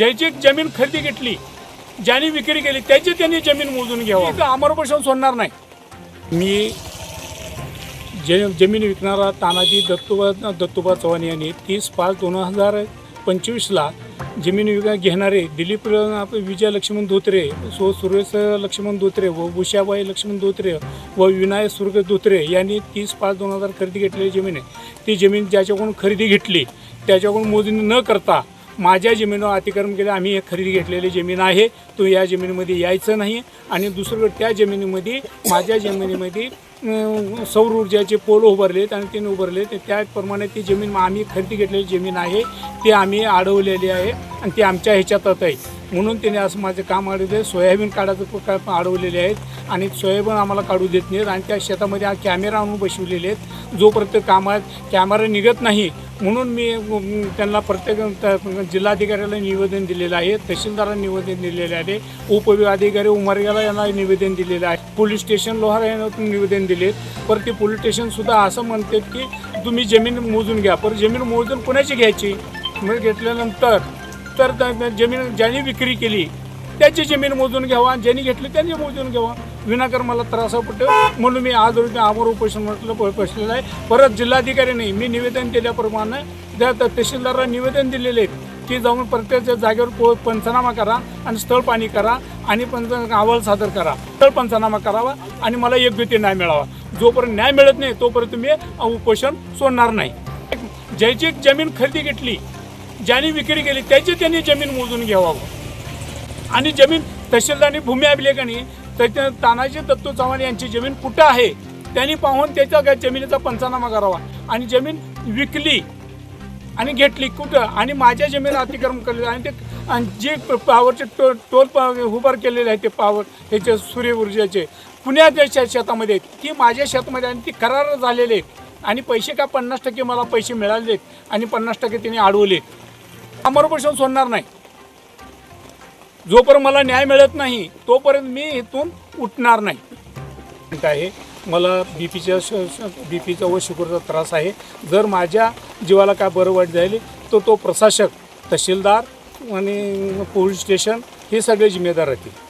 ज्याची जमीन खरेदी घेतली ज्याने विक्री केली त्याची त्यांनी जमीन मोजून घ्यावं. अमरपासून सोडणार नाही. मी जे जमीन विकणारा तानाजी दत्तोबा दत्तोबा चव्हाण यांनी तीस पाच दोन हजार पंचवीसला जमीन विका घेणारे दिलीप विजय लक्ष्मण धोत्रे सो सुरेश लक्ष्मण धोत्रे व उषाबाई लक्ष्मण धोत्रे व विनायक सुर्ग धोत्रे यांनी तीस पाच दोन हजार खरेदी घेतलेली जमीन आहे. ती जमीन ज्याच्याकडून खरेदी घेतली त्याच्याकडून मोजणी न करता माझ्या जमिनीवर अतिक्रम केलं आम्ही हे खरेदी घेतलेली जमीन आहे तो या जमिनीमध्ये यायचं नाही. आणि दुसरीकडे त्या जमिनीमध्ये माझ्या जमिनीमध्ये सौर ऊर्जाचे पोल उभारलेत आणि त्यांनी उभारले तर ती जमीन आम्ही खरेदी घेतलेली जमीन आहे ती आम्ही अडवलेली आहे आणि ती आमच्या ह्याच्यातच आहे. म्हणून त्याने असं माझं काम अडवले सोयाबीन काढायचं अडवलेले आहेत आणि सोयाबीन आम्हाला काढू देत नाहीत आणि त्या शेतामध्ये हा कॅमेरा आणून बसवलेले आहेत. जो प्रत्येक कामात कॅमेरा निघत नाही म्हणून मी त्यांना प्रत्येक त्या जिल्हाधिकाऱ्याला निवेदन दिलेलं आहे तहसीलदारांना निवेदन दिलेलं आहे उपविभागाधिकारी उमरग्याला यांना निवेदन दिलेलं आहे पोलीस स्टेशन लोहार यांना निवेदन दिले परत ते पोलीस स्टेशनसुद्धा असं म्हणतात की तुम्ही जमीन मोजून घ्या. पर जमीन मोजून कोणाची घ्यायची? मग घेतल्यानंतर तर त्या जमीन ज्यांनी विक्री केली त्याची जमीन मोजून घ्यावा ज्यांनी घेतली त्यांनी मोजून घ्यावा. विनाकर मला त्रास पडतो म्हणून मी आज रोजी आमर उपोषण म्हटलं बसलेलं आहे. परत जिल्हाधिकाऱ्यांनी मी निवेदन केल्याप्रमाणे त्या तहसीलदारला निवेदन दिलेले आहेत की जाऊन प्रत्येक जागेवर पो पंचनामा करा आणि स्थळ पाणी करा आणि पंच अहवाल सादर करा. स्थळ पंचनामा करावा आणि मला योग्य ते न्याय मिळावा. जोपर्यंत न्याय मिळत नाही तोपर्यंत मी उपोषण सोडणार नाही. ज्याची जमीन खरेदी घेतली ज्यांनी विक्री केली त्याची त्यांनी जमीन मोजून घ्यावा आणि जमीन तहसीलदारांनी भूमी अभिलेखाने त्याच्या तानाजी दत्तू चव्हाण यांची जमीन कुठं आहे? त्यांनी पाहून त्याच्या काय जमिनीचा पंचनामा करावा. आणि जमीन विकली आणि घेतली. कुठं? आणि माझ्या जमीन अतिक्रमण केलेलं आणि ते आणि जे प- पॉवरचे टो टोल प- उभार केलेले आहे ते पॉवर ह्याचे सूर्य ऊर्जेचे. पुण्याच्या शेतामध्ये ती माझ्या शेतामध्ये आणि ती करार झालेले आहेत. आणि पैसे का पन्नास टक्के मला पैसे मिळाले आणि पन्नास टक्के तिने अडवले अमरपोषण सोडणार नाही. जोपर्यंत मला न्याय मिळत नाही तोपर्यंत मी इथून उठणार नाही. आहे. मला बी पीच्या बी पीचा व शुगरचा त्रास आहे. जर माझ्या जीवाला काय बरं वाईट झाले तर तो प्रशासक तहसीलदार आणि पोलीस स्टेशन हे सगळे जिम्मेदार राहतील.